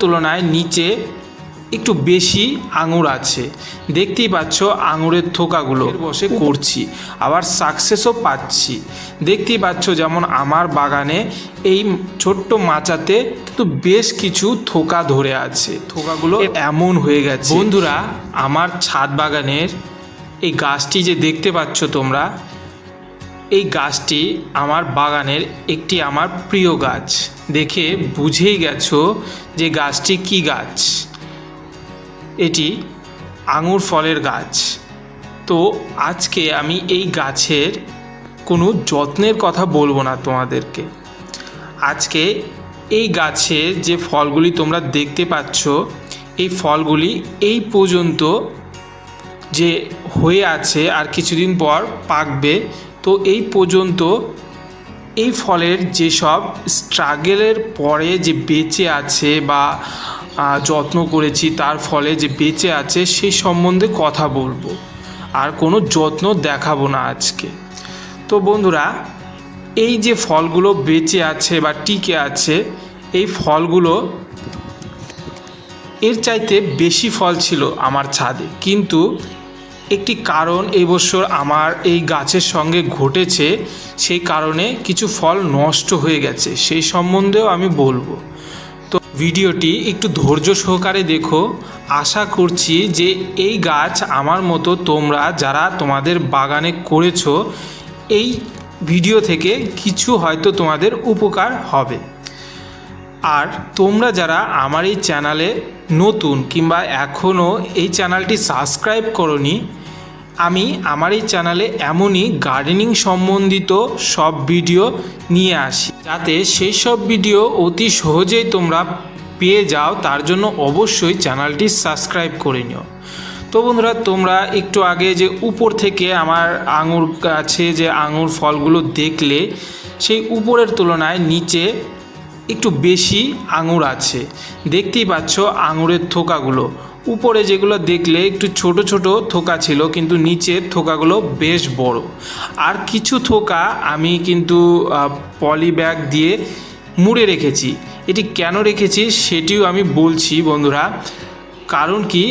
তুলনায় নিচে একটু বেশি আঙুর আছে। দেখতেই পাচ্ছ আঙুরের থোকাগুলো বসে করছি আবার সাকসেসও পাচ্ছি। দেখতেই পাচ্ছ যেমন আমার বাগানে এই ছোট্ট মাচাতে কিন্তু বেশ কিছু থোকা ধরে আছে। থোকাগুলো এমন হয়ে গেছে। বন্ধুরা আমার ছাদ বাগানের এই গাছটি যে দেখতে পাচ্ছ তোমরা এই গাছটি আমার বাগানের একটি আমার প্রিয় গাছ। দেখে বুঝেই গেছো যে গাছটি কি গাছ। এটি আঙুর ফলের গাছ। তো আজকে আমি এই গাছের কোনো যত্নের কথা বলব না তোমাদেরকে। আজকে এই গাছে যে ফলগুলি তোমরা দেখতে পাচ্ছ, এই ফলগুলি এই পর্যন্ত যে হয়ে আছে আর কিছুদিন পর পাকবে, তো এই পর্যন্ত এই ফলের যেসব স্ট্রাগেলের পরে যে বেঁচে আছে বা যত্ন করেছি, তার ফলে যে বেঁচে আছে সেই সম্বন্ধে কথা বলব। আর কোনো যত্ন দেখাবো না আজকে। তো বন্ধুরা, এই যে ফলগুলো বেঁচে আছে বা টিকে আছে, এই ফলগুলো এর চাইতে বেশি ফল ছিল আমার ছাদে। কিন্তু একটি কারণ এই আমার এই গাছের সঙ্গে ঘটেছে, সেই কারণে কিছু ফল নষ্ট হয়ে গেছে, সেই সম্বন্ধেও আমি বলব। তো ভিডিওটি একটু ধৈর্য সহকারে দেখো। আশা করছি যে এই গাছ আমার মতো তোমরা যারা তোমাদের বাগানে করেছ, এই ভিডিও থেকে কিছু হয়তো তোমাদের উপকার হবে। আর তোমরা যারা আমার এই চ্যানেলে নতুন কিংবা এখনও এই চ্যানেলটি সাবস্ক্রাইব করনি আমি আমার এই চ্যানেলে এমনই গার্ডেনিং সম্বন্ধিত সব ভিডিও নিয়ে আসি। যাতে সেই সব ভিডিও অতি সহজেই তোমরা পেয়ে যাও, তার জন্য অবশ্যই চ্যানেলটি সাবস্ক্রাইব করে নিও। তো বন্ধুরা, তোমরা একটু আগে যে উপর থেকে আমার আঙুর গাছে যে আঙুর ফলগুলো দেখলে, সেই উপরের তুলনায় নিচে একটু বেশি আঙুর আছে। দেখতেই পাচ্ছ আঙুরের থোকাগুলো। উপরে যেগুলো দেখলে একটু ছোট ছোট থোকা ছিল, কিন্তু নিচের থোকাগুলো বেশ বড়। আর কিছু থোকা আমি কিন্তু পলি ব্যাগ দিয়ে মুড়ে রেখেছি। এটি কেন রেখেছি সেটিও আমি বলছি বন্ধুরা। কারণ কি?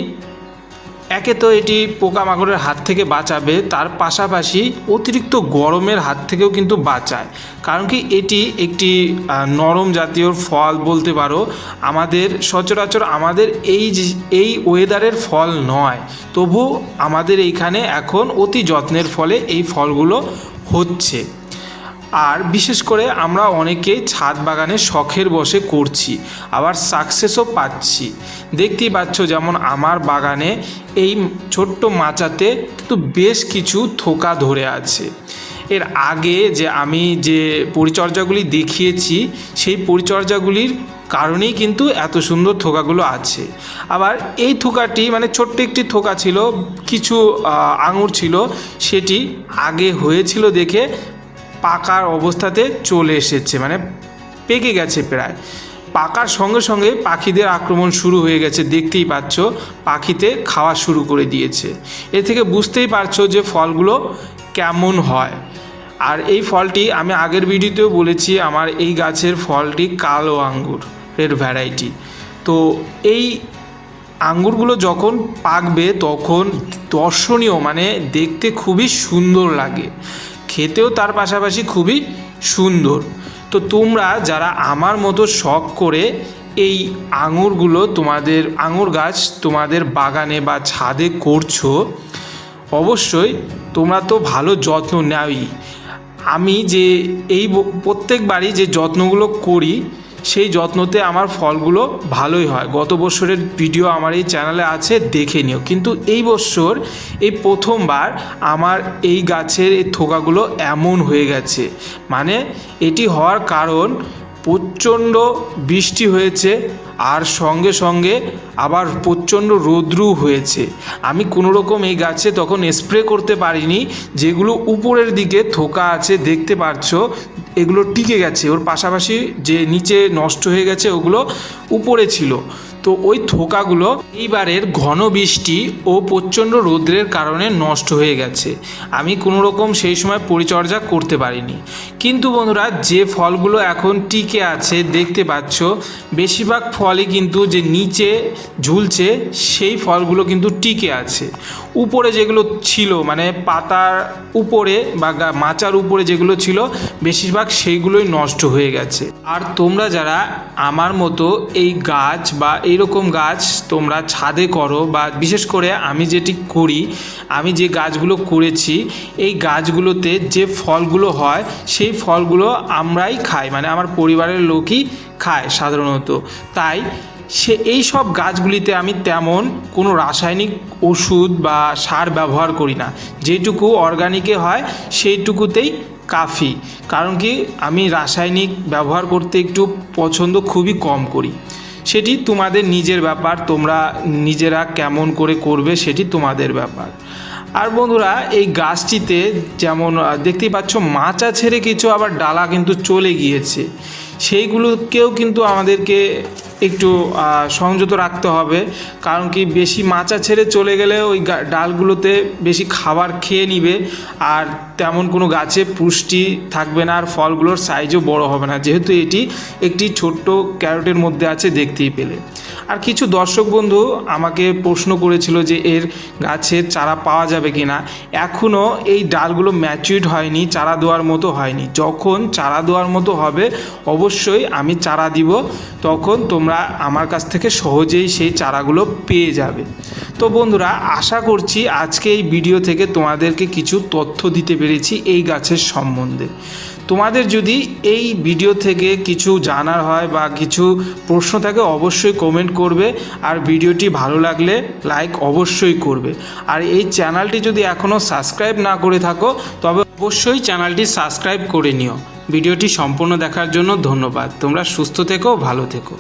একে তো এটি পোকামাকড়ের হাত থেকে বাঁচাবে, তার পাশাপাশি অতিরিক্ত গরমের হাত থেকেও কিন্তু বাঁচায়। কারণ কি এটি একটি নরম জাতীয় ফল বলতে পারো। আমাদের, সচরাচর আমাদের এই এই ওয়েদারের ফল নয়। তবু আমাদের এইখানে এখন অতি যত্নের ফলে এই ফলগুলো হচ্ছে। আর বিশেষ করে আমরা অনেকেই ছাদ বাগানে শখের বসে করছি, আবার সাকসেসও পাচ্ছি। দেখতেই পাচ্ছ যেমন আমার বাগানে এই ছোট্ট মাচাতে কিন্তু বেশ কিছু থোকা ধরে আছে। এর আগে যে আমি যে পরিচর্যাগুলি দেখিয়েছি, সেই পরিচর্যাগুলির কারণেই কিন্তু এত সুন্দর থোকাগুলো আছে। আবার এই থোকাটি মানে ছোট্ট একটি থোকা ছিল, কিছু আঙুর ছিল, সেটি আগে হয়েছিল দেখে পাকার অবস্থাতে চলে এসেছে মানে পেকে গেছে প্রায়। পাকার সঙ্গে সঙ্গে পাখিদের আক্রমণ শুরু হয়ে গেছে, দেখতেই পাচ্ছ পাখিতে খাওয়া শুরু করে দিয়েছে। এ থেকে বুঝতেই পারছ যে ফলগুলো কেমন হয়। আর এই ফলটি আমি আগের ভিডিওতেও বলেছি, আমার এই গাছের ফলটি কালো আঙ্গুর এর ভ্যারাইটি তো এই আঙ্গুরগুলো যখন পাকবে তখন দর্শনীয় মানে দেখতে খুবই সুন্দর লাগে। খেতেও তার পাশাপাশি খুবই সুন্দর। তো তোমরা যারা আমার মতো শখ করে এই আঙুরগুলো তোমাদের, আঙুর গাছ তোমাদের বাগানে বা ছাদে করছ, অবশ্যই তোমরা তো ভালো যত্ন নেওই। আমি যে এই প্রত্যেকবারই যে যত্নগুলো করি সেই যত্নতে আমার ফলগুলো ভালোই হয়। গত বছরের ভিডিও আমার এই চ্যানেলে আছে, দেখে নিও। কিন্তু এই বছর, এই প্রথমবার আমার এই গাছের এই থোকাগুলো এমন হয়ে গেছে। মানে এটি হওয়ার কারণ, প্রচণ্ড বৃষ্টি হয়েছে আর সঙ্গে সঙ্গে আবার প্রচণ্ড রৌদ্রু হয়েছে। আমি কোনো রকম এই গাছে তখন স্প্রে করতে পারিনি, যেগুলো উপরের দিকে থোকা আছে, দেখতে পাচ্ছ এগুলো টিকে গেছে। ওর পাশাপাশি যে নিচে নষ্ট হয়ে গেছে, ওগুলো উপরে ছিল। তো ওই থোকাগুলো এইবারের ঘন বৃষ্টি ও প্রচণ্ড রৌদ্রের কারণে নষ্ট হয়ে গেছে। আমি কোনো রকম সেই সময় পরিচর্যা করতে পারিনি। কিন্তু বন্ধুরা, যে ফলগুলো এখন টিকে আছে দেখতে পাচ্ছ, বেশিরভাগ ফলই কিন্তু যে নিচে ঝুলছে, সেই ফলগুলো কিন্তু টিকে আছে। উপরে যেগুলো ছিল মানে পাতার উপরে বা মাচার উপরে যেগুলো ছিল, বেশিরভাগ সেইগুলোই নষ্ট হয়ে গেছে। আর তোমরা যারা আমার মতো এই গাছ বা এইরকম গাছ তোমরা ছাদে করো বা বিশেষ করে আমি যেটি করি, আমি যে গাছগুলো করেছি, এই গাছগুলোতে যে ফলগুলো হয়, সেই ফলগুলো আমরাই খাই। মানে আমার পরিবারের লোকই খায় সাধারণত। তাই সে এই সব গাছগুলিতে আমি তেমন কোনো রাসায়নিক ওষুধ বা সার ব্যবহার করি না। যেটুকু অর্গানিকে হয়, সেইটুকুতেই কাফি। কারণ কি, আমি রাসায়নিক ব্যবহার করতে একটু পছন্দ খুবই কম করি। সেটি তোমাদের নিজের ব্যাপার, তোমরা নিজেরা কেমন করে করবে সেটি তোমাদের ব্যাপার। আর বন্ধুরা, এই গাছটিতে যেমন দেখতেই পাচ্ছ মাচা ছেড়ে কিছু আবার ডালা কিন্তু চলে গিয়েছে। সেইগুলোকেও কিন্তু আমাদেরকে একটু সংযত রাখতে হবে। কারণ কি বেশি মাচা ছেড়ে চলে গেলে ওই ডালগুলোতে বেশি খাবার খেয়ে নিবে। আর তেমন কোনো গাছে পুষ্টি থাকবে না, আর ফলগুলোর সাইজও বড় হবে না। যেহেতু এটি একটি ছোট্ট ক্যারোটের মধ্যে আছে, দেখতেই পেলে। আর কিছু দর্শক বন্ধু আমাকে প্রশ্ন করেছিল যে এর গাছের চারা পাওয়া যাবে কি না এখনও এই ডালগুলো ম্যাচুইড হয়নি, চারা দেওয়ার মতো হয়নি। যখন চারা দেওয়ার মতো হবে, অবশ্যই আমি চারা দিব। তখন তোমরা আমার কাছ থেকে সহজেই সেই চারাগুলো পেয়ে যাবে। তো বন্ধুরা, আশা করছি আজকে এই ভিডিও থেকে তোমাদেরকে কিছু তথ্য দিতে পেরেছি এই গাছের সম্বন্ধে। তোমাদের যদি এই ভিডিও থেকে কিছু জানার হয় বা কিছু প্রশ্ন থাকে, অবশ্যই কমেন্ট করবে। আর ভিডিওটি ভালো লাগলে লাইক অবশ্যই করবে। আর এই চ্যানেলটি যদি এখনও সাবস্ক্রাইব না করে থাকো, তবে অবশ্যই চ্যানেলটি সাবস্ক্রাইব করে নিও। ভিডিওটি সম্পূর্ণ দেখার জন্য ধন্যবাদ। তোমরা সুস্থ থেকো, ভালো থেকো।